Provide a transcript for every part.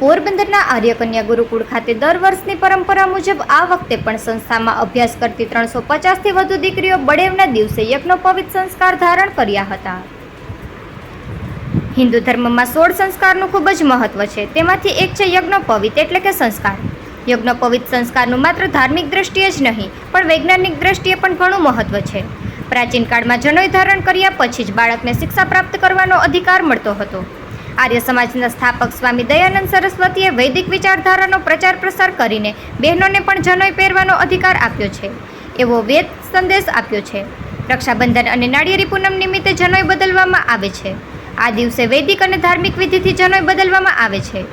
પોરબંદરના આર્યકન્યા ગુરુકુળ ખાતે દર વર્ષની પરંપરા મુજબ આ વખતે પણ સંસ્થામાં અભ્યાસ કરતી ત્રણસો પચાસથી વધુ દીકરીઓ બળેવના દિવસે યજ્ઞોપવિત સંસ્કાર ધારણ કર્યા હતા. હિન્દુ ધર્મમાં સોળ સંસ્કારનું ખૂબ જ મહત્વ છે. તેમાંથી એક છે યજ્ઞોપવિત એટલે કે સંસ્કાર. યજ્ઞોપવિત સંસ્કારનું માત્ર ધાર્મિક દ્રષ્ટિએ જ નહીં, પણ વૈજ્ઞાનિક દ્રષ્ટિએ પણ ઘણું મહત્વ છે. પ્રાચીન કાળમાં જનોઈ ધારણ કર્યા પછી જ બાળકને શિક્ષા પ્રાપ્ત કરવાનો અધિકાર મળતો હતો. આર્ય સમાજના સ્થાપક સ્વામી દયાનંદ સરસ્વતીએ વૈદિક વિચારધારાનો પ્રચાર પ્રસાર કરીને બહેનોને પણ જનોઈ પહેરવાનો અધિકાર આપ્યો છે. એવો વેદ સંદેશ આપ્યો છે. રક્ષાબંધન અને નાળિયેરી પૂનમ નિમિત્તે જનોઈ બદલવામાં આવે છે. આ દિવસે વૈદિક અને ધાર્મિક વિધિથી જનોઈ બદલવામાં આવે છે.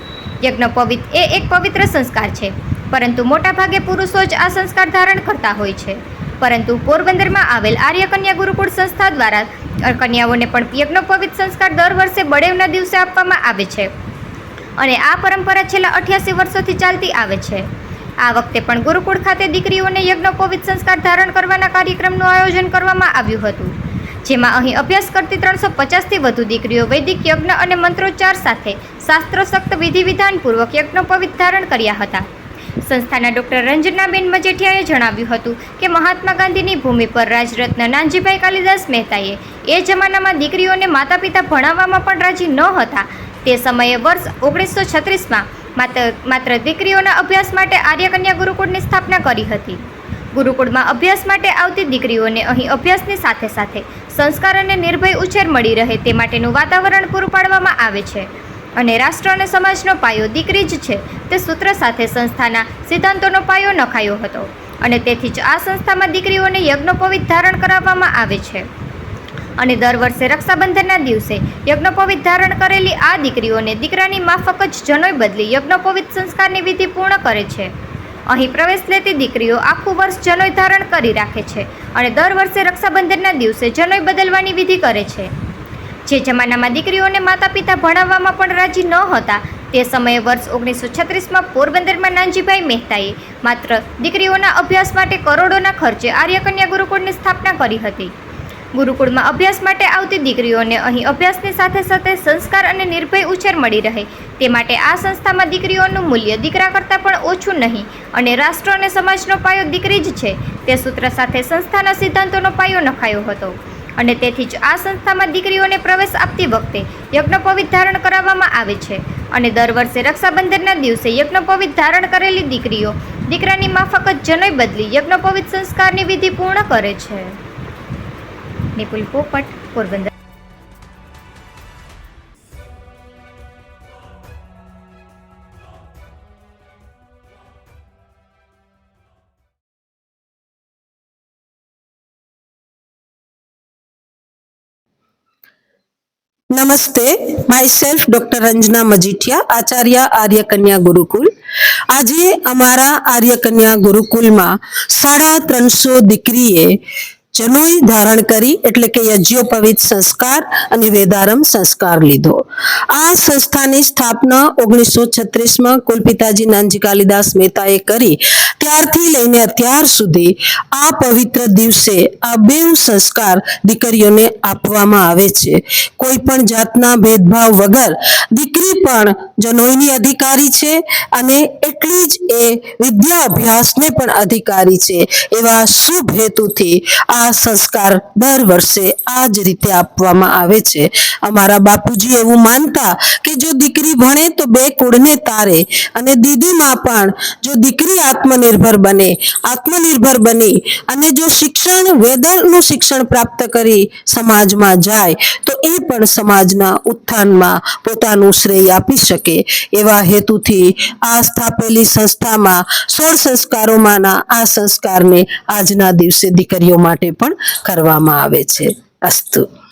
યજ્ઞોપવિત એ એક પવિત્ર સંસ્કાર છે. પરંતુ મોટાભાગે પુરુષો જ આ સંસ્કાર ધારણ કરતા હોય છે. પરંતુ પોરબંદરમાં આવેલ આર્ય કન્યા ગુરુકુળ સંસ્થા દ્વારા કન્યાઓને પણ યજ્ઞોપવિત સંસ્કાર દર વર્ષે બળેવના દિવસે આપવામાં આવે છે. અને આ પરંપરા છેલ્લા અઠ્યાસી વર્ષોથી ચાલતી આવે છે. આ વખતે પણ ગુરુકુળ ખાતે દીકરીઓને યજ્ઞોપવિત સંસ્કાર ધારણ કરવાના કાર્યક્રમનું આયોજન કરવામાં આવ્યું હતું. જેમાં અહીં અભ્યાસ કરતી ત્રણસો પચાસથી વધુ દીકરીઓ વૈદિક યજ્ઞ અને મંત્રોચ્ચાર સાથે શાસ્ત્રોસક્ત વિધિ વિધાનપૂર્વક યજ્ઞોપવિત ધારણ કર્યા હતા. સંસ્થાના ડૉક્ટર રંજનાબેન મજેઠિયાએ જણાવ્યું હતું કે મહાત્મા ગાંધીની ભૂમિ પર રાજરત્ન નાનજીભાઈ કાલિદાસ મહેતાએ એ જમાનામાં દીકરીઓને માતા પિતા ભણાવવામાં પણ રાજી ન હતા. તે સમયે વર્ષ ઓગણીસો છત્રીસમાં માત્ર દીકરીઓના અભ્યાસ માટે આર્યકન્યા ગુરુકુળની સ્થાપના કરી હતી. ગુરુકુળમાં અભ્યાસ માટે આવતી દીકરીઓને અહીં અભ્યાસની સાથે સાથે સંસ્કાર અને નિર્ભય ઉછેર મળી રહે તે માટેનું વાતાવરણ પૂરું પાડવામાં આવે છે. અને રાષ્ટ્ર અને સમાજનો પાયો દીકરી જ છે. તે સૂત્ર સાથે સંસ્થાના સિદ્ધાંતોનો પાયો નખાયો હતો અને તેથી જ આ સંસ્થામાં દીકરીઓને યજ્ઞોપવિત ધારણ કરાવવામાં આવે છે. અને દર વર્ષે રક્ષાબંધનના દિવસે યજ્ઞોપવિત ધારણ કરેલી આ દીકરીઓને દીકરાની માફક જ જનોઈ બદલી યજ્ઞોપવિત સંસ્કારની વિધિ પૂર્ણ કરે છે. અહીં પ્રવેશ લેતી દીકરીઓ આખું વર્ષ જનોઈ ધારણ કરી રાખે છે અને દર વર્ષે રક્ષાબંધનના દિવસે જનોઈ બદલવાની વિધિ કરે છે. જે જમાનામાં દીકરીઓને માતા પિતા ભણાવવામાં પણ રાજી ન હતા તે સમયે વર્ષ ઓગણીસો છત્રીસમાં પોરબંદરમાં નાનજીભાઈ મહેતાએ માત્ર દીકરીઓના અભ્યાસ માટે કરોડોના ખર્ચે આર્યકન્યા ગુરુકુળની સ્થાપના કરી હતી. ગુરુકુળમાં અભ્યાસ માટે આવતી દીકરીઓને અહીં અભ્યાસની સાથે સાથે સંસ્કાર અને નિર્ભય ઉછેર મળી રહે. તે માટે આ સંસ્થામાં દીકરીઓનું મૂલ્ય દીકરા કરતાં પણ ઓછું નહીં અને રાષ્ટ્ર અને સમાજનો પાયો દીકરી જ છે. તે સૂત્ર સાથે સંસ્થાના સિદ્ધાંતોનો પાયો નખાયો હતો. અને તેથી જ આ સંસ્થામાં દીકરીઓને પ્રવેશ આપતી વખતે યજ્ઞોપવિત ધારણ કરાવવામાં આવે છે. અને દર વર્ષે રક્ષાબંધનના દિવસે યજ્ઞોપવિત ધારણ કરેલી દીકરીઓ દીકરાની માફક જ જનોય બદલી યજ્ઞોપવિત સંસ્કારની વિધિ પૂર્ણ કરે છે. નિપુલ પોપટ, પોરબંદર. નમસ્તે myself doctor Ranjana Majithia, આચાર્ય આર્ય કન્યા ગુરુકુલ. આજે અમારા આર્ય કન્યા ગુરુકુલમાં સાડા ત્રણસો દીકરીએ જનોઈ ધારણ કરી, એટલે કે યજ્ઞોપવિત સંસ્કાર અને વેદારમ સંસ્કાર લીધો. આ સંસ્થાની સ્થાપના ઓગણીસો છત્રીસમાં કુલપિતાજી નાનજી કાલિદાસ મહેતાએ કરી. ત્યારથી લઈને અત્યાર સુધી આ પવિત્ર દિવસે આ બેઉ સંસ્કાર દીકરીઓને આપવામાં આવે છે. કોઈ પણ જાતના ભેદભાવ વગર દીકરી પણ જનોઈની અધિકારી છે અને એટલી જ એ વિદ્યા અભ્યાસને પણ અધિકારી છે. એવા શુભ હેતુથી આ સંસ્કાર દર વર્ષે આ જ રીતે આપવામાં આવે છે. અમારા બાપુજી એવું માનતા કે જો દીકરી ભણે તો બે કુળને તારે અને દીદીમાં પણ જો દીકરી આત્મનિર્ભર બને, આત્મનિર્ભર બની. અને જો શિક્ષણ વેદનું શિક્ષણ પ્રાપ્ત કરી સમાજમાં જાય, તો એ પણ સમાજના ઉત્થાનમાં પોતાનું શ્રેય આપી શકે. એવા હેતુથી આ સ્થાપેલી સંસ્થામાં સોળ સંસ્કારોમાંના આ સંસ્કારને આજના દિવસે દીકરીઓ માટે પણ કરવામાં આવે છે. અસ્તુ.